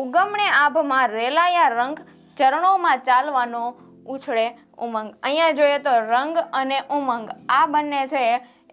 ઉગમણે આભમાં રેલાયા રંગ ચરણોમાં ચાલવાનો ઉછળે ઉમંગ. અહીંયા જોઈએ તો રંગ અને ઉમંગ. આ બંને છે,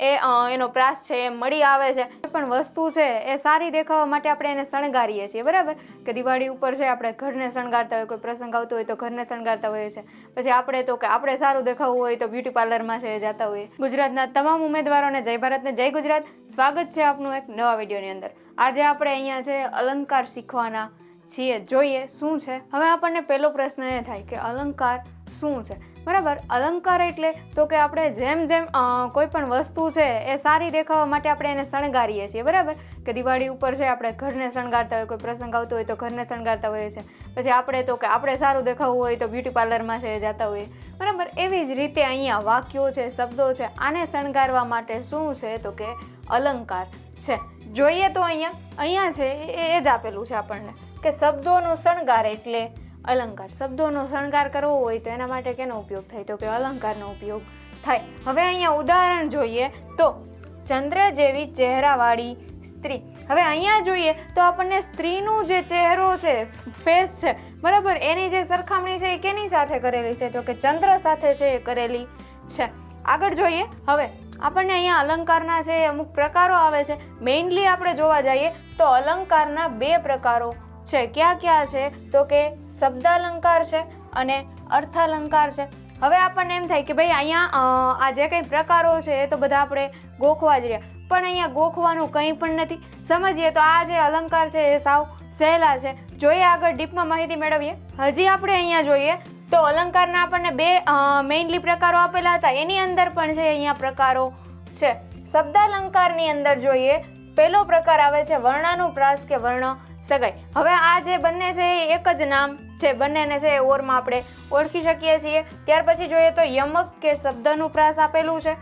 એ એનો પ્રાસ છે, એ મળી આવે છે. પણ વસ્તુ છે, એ સારી દેખાવા માટે આપણે એને શણગારીએ છીએ, બરાબર? કે દિવાળી ઉપર છે, આપણે ઘરને શણગારતા હોય, કોઈ પ્રસંગ આવતો હોય તો ઘરને શણગારતા હોઈએ છીએ. પછી આપણે તો કે આપણે સારું દેખાવું હોય તો બ્યુટી પાર્લરમાં છે જતા હોઈએ. ગુજરાતના તમામ ઉમેદવારોને જય ભારતને જય ગુજરાત. સ્વાગત છે આપનું એક નવા વિડીયોની અંદર. આજે આપણે અહીંયા છે, અલંકાર શીખવાના છીએ, જોઈએ શું છે. હવે આપણને પહેલો પ્રશ્ન એ થાય કે અલંકાર શું છે? બરાબર? અલંકાર એટલે તો કે આપણે જેમ જેમ કોઈ પણ વસ્તુ છે એ સારી દેખાવા માટે આપણે એને શણગારીએ છીએ, બરાબર? કે દિવાળી ઉપર છે આપણે ઘરને શણગારતા હોય, કોઈ પ્રસંગ આવતો હોય તો ઘરને શણગારતા હોઈએ છીએ. પછી આપણે તો કે આપણે સારું દેખાવું હોય તો બ્યુટી પાર્લરમાં છે જતા હોઈએ. બરાબર? એવી જ રીતે અહીંયા વાક્યો છે, શબ્દો છે, આને શણગારવા માટે શું છે તો કે અલંકાર છે. જોઈએ તો અહીંયા અહીંયા છે એ જ આપેલું છે આપણને. કે શબ્દોનો શણગાર એટલે અલંકાર. શબ્દોનો શણગાર કરવો હોય તો એના માટે કેનો ઉપયોગ થાય? તો કે અલંકારનો ઉપયોગ થાય. હવે અહીંયા ઉદાહરણ જોઈએ તો ચંદ્ર જેવી ચહેરાવાળી સ્ત્રી. હવે અહીંયા જોઈએ તો આપણને સ્ત્રીનું જે ચહેરો છે ફેસ છે, બરાબર, એની જે સરખામણી છે એ કેની સાથે કરેલી છે? તો કે ચંદ્ર સાથે છે એ કરેલી છે. આગળ જોઈએ. હવે આપણને અહીંયા અલંકારના જે અમુક પ્રકારો આવે છે. મેઇનલી આપણે જોવા જઈએ તો અલંકારના બે પ્રકારો છે? ક્યાં ક્યાં છે? તો કે શબ્દાલંકાર છે અને અર્થાલંકાર છે. હવે આપણને એમ થાય કે ભાઈ અહીંયા આ જે કંઈ પ્રકારો છે એ તો બધા આપણે ગોખવા જ રહ્યા. પણ અહીંયા ગોખવાનું કંઈ પણ નથી. સમજીએ તો આ જે અલંકાર છે એ સાવ સહેલા છે. જોઈએ આગળ ડીપમાં માહિતી મેળવીએ. હજી આપણે અહીંયા જોઈએ તો અલંકારના આપણને બે મેઇનલી પ્રકારો આપેલા હતા. એની અંદર પણ છે અહીંયા પ્રકારો છે. શબ્દાલંકારની અંદર જોઈએ, પહેલો પ્રકાર આવે છે વર્ણાનુપ્રાસ કે વર્ણ સગાઈ. હવે આ જે બંને છે એ એક જ નામ છે. બંનેને છે એ ઓરમાં આપણે ઓળખી શકીએ છીએ. ત્યાર પછી જોઈએ તો યમક કે શબ્દનુપ્રાસ આપેલું છે.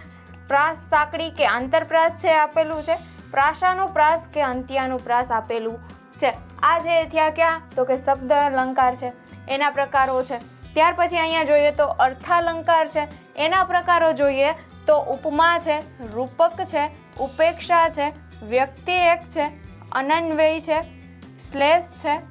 પ્રાસ સાંકડી કે આંતરપ્રાસ છે આપેલું છે. પ્રાસાનુપ્રાસ કે અંત્યાનું પ્રાસ આપેલું છે. આ જે થયા ક્યાં? તો કે શબ્દ અલંકાર છે. એના પ્રકારો છે. ત્યાર પછી અહીંયા જોઈએ તો અર્થાલંકાર છે. એના પ્રકારો જોઈએ તો ઉપમા છે, રૂપક છે, ઉપેક્ષા છે, વ્યક્તિરેક છે, અનન્વય છે શ્લેષ છે,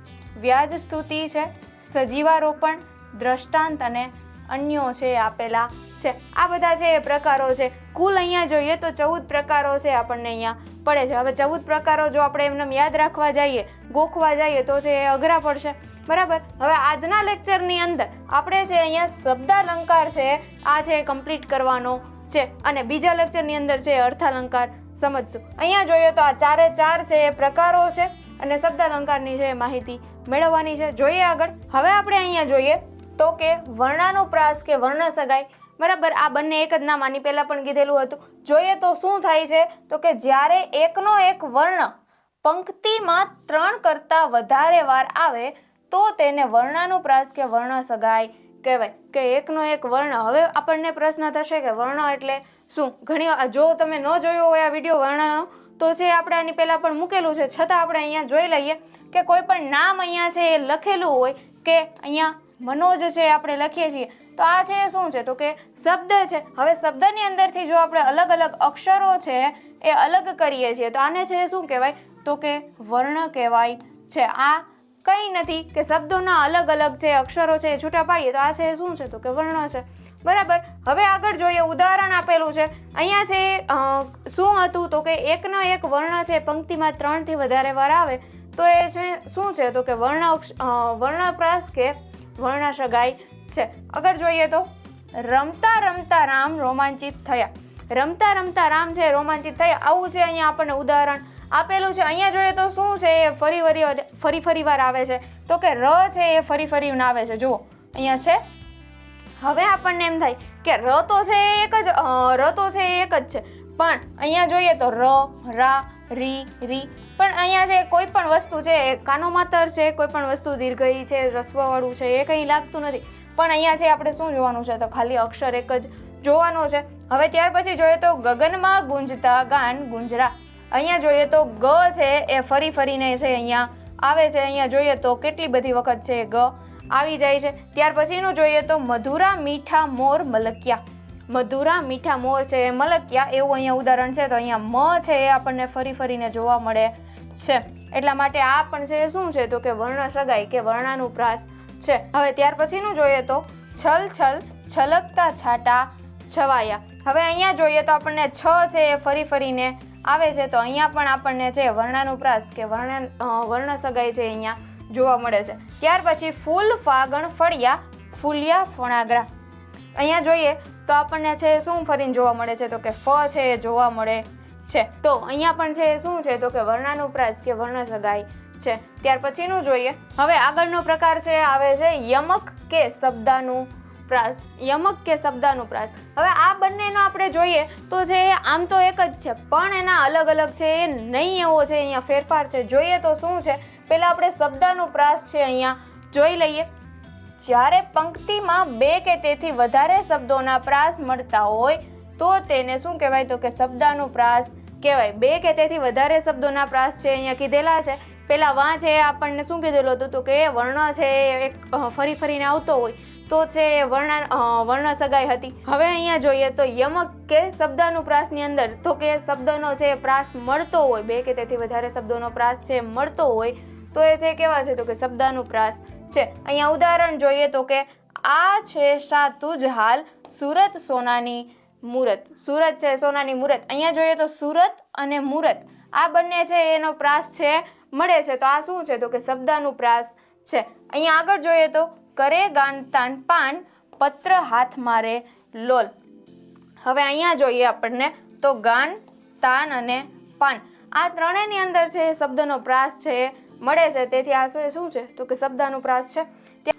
વ્યાજ સ્તુતિ છે, સજીવારોપણ, દ્રષ્ટાંત અને અન્યો છે આપેલા છે. આ બધા એ પ્રકારો છે. કુલ અહીંયા જોઈએ તો ચૌદ પ્રકારો છે આપણને અહીંયા પડે છે. હવે ચૌદ પ્રકારો જો આપણે એમને યાદ રાખવા જઈએ, ગોખવા જઈએ તો છે એ અઘરા પડશે. બરાબર? હવે આજના લેક્ચરની અંદર આપણે છે અહીંયા શબ્દાલંકાર છે આ છે કમ્પ્લીટ કરવાનો છે. અને બીજા લેક્ચરની અંદર છે અર્થાલંકાર સમજશું. અહીંયા જોઈએ તો આ ચારે ચાર છે એ પ્રકારો છે. અને શબ્દાલંકારની છે એ માહિતી મેળવવાની છે, જોઈએ આગળ. હવે આપણે અહીંયા જોઈએ તો કે વર્ણાનુપ્રાસ કે વર્ણ સગાઈ, બરાબર, આ બંને એક જ નામ, આની પહેલાં પણ કીધેલું હતું. જોઈએ તો શું થાય છે? તો કે જ્યારે એકનો એક વર્ણ પંક્તિમાં ત્રણ કરતાં વધારે વાર આવે, તો તેને વર્ણાનુપ્રાસ કે વર્ણ સગાઈ કહેવાય. કે એકનો એક વર્ણ, હવે આપણને પ્રશ્ન થશે કે વર્ણ એટલે શું? ઘણી જો તમે ન જોયો હોય આ વીડિયો વર્ણનો તો છે આપણે આની પહેલાં પણ મૂકેલું છે, છતાં આપણે અહીંયા જોઈ લઈએ કે કોઈ પણ નામ અહીંયા છે એ લખેલું હોય કે અહીંયા મનોજ છે આપણે લખીએ છીએ. તો આ છે શું છે? તો કે શબ્દ છે. હવે શબ્દની અંદરથી જો આપણે અલગ અલગ અક્ષરો છે એ અલગ કરીએ છીએ, તો આને છે શું કહેવાય? તો કે વર્ણ કહેવાય છે. આ કંઈ નથી કે શબ્દોના અલગ અલગ જે અક્ષરો છે એ છૂટા પાડીએ, તો આ છે શું છે? તો કે વર્ણ છે. બરાબર? હવે આગળ જોઈએ, ઉદાહરણ આપેલું છે. અહીંયા છે શું હતું તો કે એકનો એક વર્ણ છે, પંક્તિમાં ત્રણથી વધારે વાર આવે, તો એ છે, શું છે તો કે વર્ણ વર્ણપ્રાસ કે વર્ણ સગાઈ છે. આગળ જોઈએ તો, રમતા રમતા રામ રોમાંચિત થયા. રમતા રમતા રામ છે, રોમાંચિત થયા. આવું છે અહીંયા આપણને ઉદાહરણ આપેલું છે. અહીંયા જોઈએ તો શું છે, એ ફરી ફરી ફરી ફરી વાર આવે છે. તો કે ર છે, એ ફરી ફરી આવે છે. જુઓ, અહીંયા છે હવે આપણને એમ થાય કે ર તો છે એક જ ર તો છે એક જ છે. પણ અહીંયા જોઈએ તો ર, રા, રી રી. પણ અહીંયા જે કોઈ પણ વસ્તુ છે કાનો માતર છે, કોઈ પણ વસ્તુ દીર્ઘઈ છે, રસ્વવાળું છે, એ કંઈ લાગતું નથી. પણ અહીંયા છે આપણે શું જોવાનું છે? તો ખાલી અક્ષર એક જ જોવાનો છે. હવે ત્યાર પછી જોઈએ તો ગગનમાં ગુંજતા ગાન ગુંજરા. અહીંયા જોઈએ તો ગ છે, એ ફરી ફરીને છે અહીંયા આવે છે. અહીંયા જોઈએ તો કેટલી બધી વખત છે ગ. આવી જાય છે. ત્યાર પછીનું જોઈએ તો મધુરા મીઠા મોર મલકિયા. મધુરા મીઠા મોર છે એ મલકિયા એવું અહીંયા ઉદાહરણ છે, તો અહીંયા મ છે એ આપણને ફરી ફરીને જોવા મળે છે. એટલા માટે આ પણ છે શું છે, તો કે વર્ણ સગાઈ કે વર્ણાનુપ્રાસ છે. હવે ત્યાર પછીનું જોઈએ તો છલ છલ છલકતા છાટા છવાયા. હવે અહીંયા જોઈએ તો આપણને છ છે એ ફરી ફરીને આવે છે, તો અહીંયા પણ આપણને છે વર્ણાનુપ્રાસ કે વર્ણ વર્ણ સગાઈ છે અહીંયા જોવા મળે છે. ત્યાર પછી ફૂલ ફાગણ ફળિયા, ફૂલિયા ફણાગરા. અહીંયા જોઈએ તો આપણને છે શું ફરીને જોવા મળે છે? તો કે ફ છે એ જોવા મળે છે. તો અહીંયા પણ છે શું છે? તો કે વર્ણાનુપ્રાસ કે વર્ણ સગાઈ છે. ત્યાર પછીનું જોઈએ. હવે આગળનો પ્રકાર છે, આવે છે યમક કે શબ્દાનું પ્રાસ. યમક કે શબ્દાનુપ્રાસ હવે આ બંનેનો આપણે જોઈએ તો જે આમ તો એક જ છે. પણ એના અલગ અલગ છે, એ નહીં એવો છે, અહીંયા ફેરફાર છે. જોઈએ તો શું છે? પહેલા આપણે શબ્દાનુપ્રાસ છે અહીંયા જોઈ લઈએ. જ્યારે પંક્તિમાં બે કે તેથી વધારે શબ્દોના પ્રાસ મળતા હોય, તો તેને શું કહેવાય? તો કે શબ્દાનુપ્રાસ કહેવાય. બે કે તેથી વધારે શબ્દોના પ્રાસ છે અહીંયા કીધેલા છે. પહેલાં વાં છે આપણને શું કીધેલું હતું? તો કે વર્ણ છે એક ફરી ફરીને આવતો હોય. તો છે એ વર્ણ વર્ણ સગાઈ હતી. હવે અહીંયા જોઈએ તો યમક કે શબ્દાનુપ્રાસની અંદર, તો કે શબ્દનો છે પ્રાસ મળતો હોય. બે કે તેથી વધારે શબ્દોનો પ્રાસ છે મળતો હોય. તો એ છે કેવા છે તો કે શબ્દાનુપ્રાસ છે. અહીંયા ઉદાહરણ જોઈએ તો કે આ છે સાતુ જ હાલ સુરત સોનાની મૂરત. સુરત છે સોનાની મૂરત. અહીંયા જોઈએ તો સુરત અને મૂરત. આ બંને છે એનો પ્રાસ છે, મળે છે. તો આ શું છે? તો કે શબ્દાનું પ્રાસ છે. અહીંયા આગળ જોઈએ તો કરે ગાન તાન પાન, પત્ર હાથ મારે લોલ. હવે અહીંયા જોઈએ આપણને તો ગાન, તાન અને પાન. આ ત્રણેયની અંદર છે શબ્દનો પ્રાસ છે. મળે છે. તેથી આ શું છે? તો કે શબ્દાનું પ્રાસ છે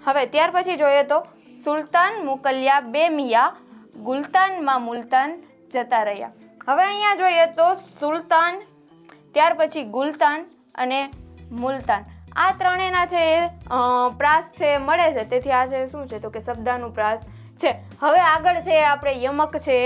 હવે ત્યાર પછી જોઈએ તો સુલતાન મુકલ્યા બે મિયા ગુલતાનમાં મુલતાન જતા રહ્યા. હવે અહીંયા જોઈએ તો સુલતાન, ત્યાર પછી ગુલતાન અને મુલતાન. આ ત્રણેયના છે એ પ્રાસ છે મળે છે. તેથી આ છે શું છે? તો કે શબ્દાનું પ્રાસ છે. હવે આગળ છે આપણે યમક છે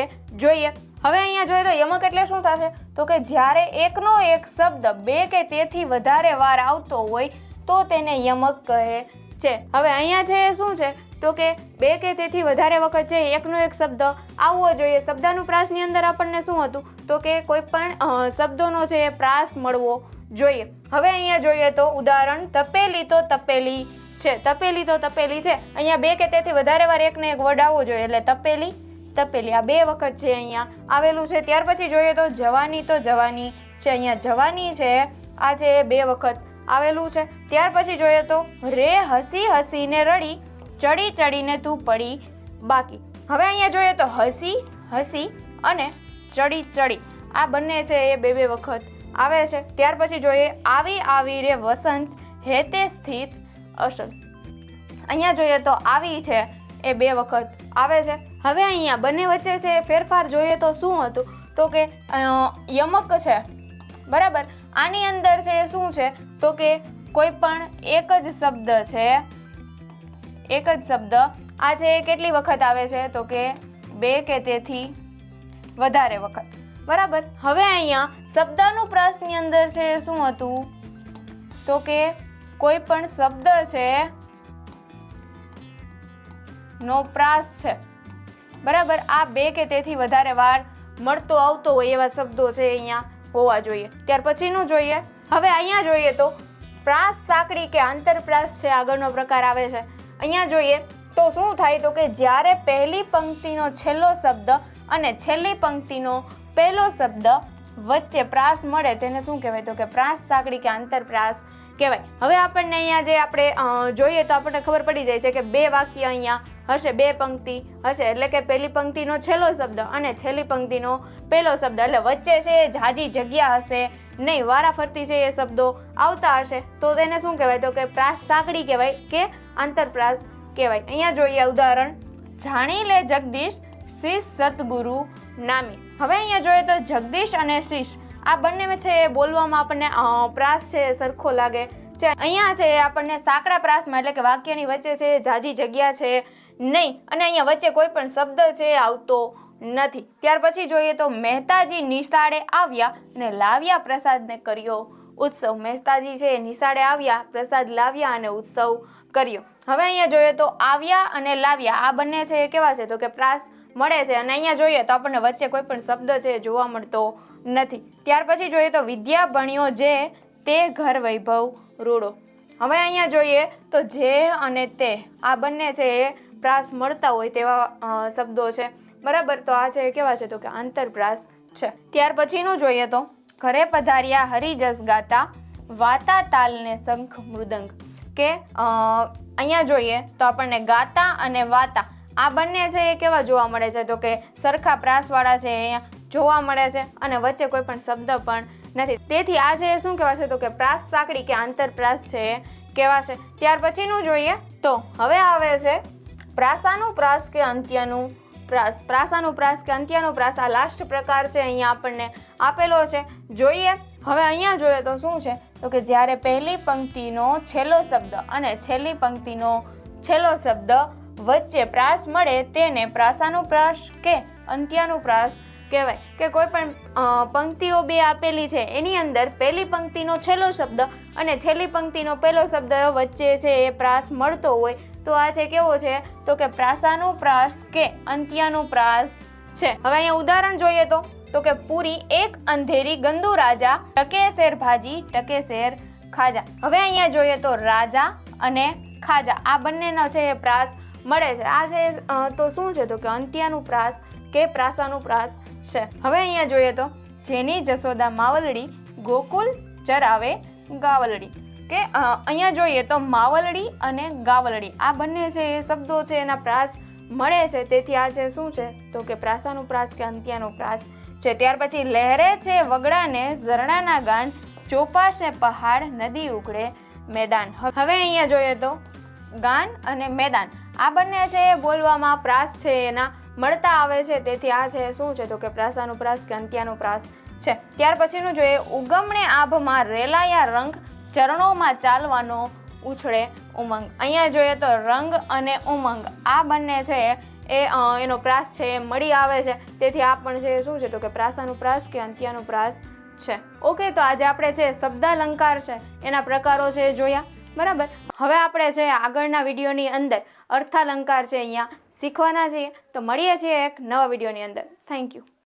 જોઈએ. હવે અહીંયા જોઈએ તો યમક એટલે શું થશે? તો કે જ્યારે એકનો એક શબ્દ બે કે તેથી વધારે વાર આવતો હોય, તો તેને યમક કહે છે. હવે અહીંયા છે એ શું છે? તો કે બે કે તેથી વધારે વખત છે એકનો એક શબ્દ આવવો જોઈએ. શબ્દાનું પ્રાસની અંદર આપણને શું હતું? તો કે કોઈ પણ શબ્દોનો છે એ પ્રાસ મળવો જોઈએ. હવે અહીંયા જોઈએ તો ઉદાહરણ તપેલી તો તપેલી છે. તપેલી તો તપેલી છે. અહીંયા બે કે તેથી વધારે વાર એકને એક વર્ડ આવવો જોઈએ. એટલે તપેલી તપેલી. આ બે વખત છે અહીંયા આવેલું છે. ત્યાર પછી જોઈએ તો જવાની તો જવાની છે. અહીંયા જવાની છે. આ છે બે વખત આવેલું છે. ત્યાર પછી જોઈએ તો રે હસી હસીને રડી, ચડી ચડીને તું પડી બાકી. હવે અહીંયા જોઈએ તો હસી હસી અને ચડી ચડી. આ બંને છે એ બે બે વખત આવે છે. ત્યાર પછી જોઈએ આવી આવી રે વસંત હેતે સ્થિત અસંત. અહીંયા જોઈએ તો આવી છે એ બે વખત આવે છે. હવે અહીંયા બંને વચ્ચે છે ફેરફાર જોઈએ તો શું હતું? તો કે યમક છે. બરાબર? આની અંદર છે શું છે? તો કે કોઈ પણ એક જ શબ્દ છે, એક જ શબ્દ. આ છે કેટલી વખત આવે છે? તો કે બે કે તેથી વધારે વખત. બરાબર? હવે અહીંયા શબ્દાનુપ્રાસની અંદર છે શું હતું? તો કે કોઈ પણ શબ્દ છે નો પ્રાસ છે. બરાબર, આ બે કે તેથી વધારે વાર મળતો આવતો હોય એવા શબ્દો છે અહીંયા હોવા જોઈએ. ત્યાર પછીનું જોઈએ. હવે અહીંયા જોઈએ તો પ્રાસ સાંકડી કે આંતરપ્રાસ છે, આગળનો પ્રકાર આવે છે. અહીંયા જોઈએ તો શું થાય તો કે જ્યારે પહેલી પંક્તિનો છેલ્લો શબ્દ અને છેલ્લી પંક્તિનો પહેલો શબ્દ વચ્ચે પ્રાસ મળે, તેને શું કહેવાય તો કે પ્રાસ સાંકડી કે આંતરપ્રાસ કહેવાય. હવે આપણને અહીંયા જે આપણે જોઈએ તો આપણને ખબર પડી જાય છે કે બે વાક્ય અહીંયા હશે બે પંક્તિ, હશે એટલે કે પહેલી પંક્તિનો છેલ્લો શબ્દ અને છેલ્લી પંક્તિનો પહેલો શબ્દ. એટલે વચ્ચે છે એ જાજી જગ્યા હશે, નહીં વારાફરતી છે એ શબ્દો આવતા હશે. તો તેને શું કહેવાય? તો કે પ્રાસ સાંકડી કહેવાય કે આંતરપ્રાસ કહેવાય. અહીંયા જોઈએ ઉદાહરણ. જાણી લે જગદીશ શિષ સતગુરુ નામી. હવે અહીંયા જોઈએ તો જગદીશ અને શિષ આ બંને છે એ બોલવામાં આપણને પ્રાસ છે સરખો લાગે. છે અહીંયા છે એ આપણને સાંકડા પ્રાસમાં એટલે કે વાક્યની વચ્ચે છે, જાજી જગ્યા છે નહીં, અને અહીંયા વચ્ચે કોઈ પણ શબ્દ છે આવતો નથી. ત્યાર પછી જોઈએ તો મહેતાજી નિશાળે આવ્યા અને લાવ્યા પ્રસાદને કર્યો ઉત્સવ. મહેતાજી છે એ નિશાળે આવ્યા, પ્રસાદ લાવ્યા અને ઉત્સવ કર્યો. હવે અહીંયા જોઈએ તો આવ્યા અને લાવ્યા. આ બંને છે એ કેવા છે? તો કે પ્રાસ મળે છે. અને અહીંયા જોઈએ તો આપણને વચ્ચે કોઈ પણ શબ્દ છે જોવા મળતો નથી. ત્યાર પછી જોઈએ તો વિદ્યા ભણ્યો જે તે ઘર વૈભવ રૂડો. હવે અહીંયા જોઈએ તો જે અને તે. આ બંને છે એ પ્રાસ મળતા હોય તેવા શબ્દો છે. બરાબર? તો આ છે કેવા છે? તો કે આંતરપ્રાસ છે. ત્યાર પછીનું જોઈએ તો, ઘરે પધાર્યા હરિજસ ગાતા વાતા તાલને શંખ મૃદંગ. કે અહીંયા જોઈએ તો આપણને ગાતા અને વાતા. આ બંને છે એ કેવા જોવા મળે છે? તો કે સરખા પ્રાસવાળા છે અહીંયા જોવા મળે છે અને વચ્ચે કોઈ પણ શબ્દ પણ નથી. તેથી આ છે શું કહેવાશે તો કે પ્રાસ સાંકડી કે આંતરપ્રાસ છે એ કહેવાશે ત્યાર પછીનું જોઈએ તો, હવે આવે છે પ્રાસાનું પ્રાસ કે અંત્યનું પ્રાસ? પ્રાસાનુપ્રાસ કે અંત્યનું પ્રાસ? આ લાસ્ટ પ્રકાર છે અહીંયા આપણને આપેલો છે. જોઈએ. હવે અહીંયા જોઈએ તો શું છે? તો કે જ્યારે પહેલી પંક્તિનો છેલ્લો શબ્દ અને છેલ્લી પંક્તિનો છેલ્લો શબ્દ વચ્ચે પ્રાસ મળે તેને પ્રાસાનુપ્રાસ કે અંત્યાનુપ્રાસ કહેવાય. કે કોઈ પણ પંક્તિઓ બે આપેલી છે. એની અંદર પહેલી પંક્તિનો છેલ્લો શબ્દ અને છેલ્લી પંક્તિનો પહેલો શબ્દ વચ્ચે છે એ પ્રાસ મળતો હોય તો આ છે કેવો છે? તો કે પ્રાસાનુપ્રાસ કે અંત્યાનુપ્રાસ છે. હવે અહીંયા ઉદાહરણ જોઈએ તો. તો કે પૂરી એક અંધેરી ગંદુ રાજા ટકે શેર ભાજી ટકે શેર ખાજા. હવે અહીંયા જોઈએ તો રાજા અને ખાજા. આ બંનેનો છે એ પ્રાસ મળે છે. આ છે તો શું છે? તો કે અંત્યાનું પ્રાસ કે પ્રાસાનું પ્રાસ છે. હવે અહીંયા જોઈએ તો જેની જશોદા માવલડી ગોકુલ ચરાવે ગાવલડી. કે અહીંયા જોઈએ તો માવલડી અને ગાવલડી. આ બંને છે એ શબ્દો છે, એના પ્રાસ મળે છે. તેથી આ છે શું છે? તો કે પ્રાસાનો પ્રાસ કે અંત્યાનું પ્રાસ. છે ત્યાર પછી લહેરે છે વગડાને, ઝરણાના ગાન, ચોપાશે પહાડ, નદી ઉકળે મેદાન. હવે અહીંયા જોઈએ તો ગાન અને મેદાન. આ બંને છે એ બોલવામાં પ્રાસ છે, એના મળતા આવે છે. તેથી આ છે શું છે? તો કે પ્રાસાનુપ્રાસ કે અંત્યાનું પ્રાસ છે. ત્યાર પછીનું જોઈએ, ઉગમણે આભમાં રેલાયા રંગ ચરણોમાં ચાલવાનો ઉછળે ઉમંગ. અહીંયા જોઈએ તો રંગ અને ઉમંગ. આ બંને છે એ એનો પ્રાસ છે, એ મળી આવે છે. તેથી આ પણ છે શું છે તો કે પ્રાસાનું પ્રાસ કે અંત્યાનું પ્રાસ છે. ઓકે, તો આજે આપણે છે શબ્દાલંકાર છે. એના પ્રકારો છે જોયા. બરાબર? હવે આપણે છે આગળના વિડીયોની અંદર અર્થાલંકાર છે અહીંયા શીખવાના છીએ. તો મળીએ છીએ એક નવા વિડીયોની અંદર. Thank you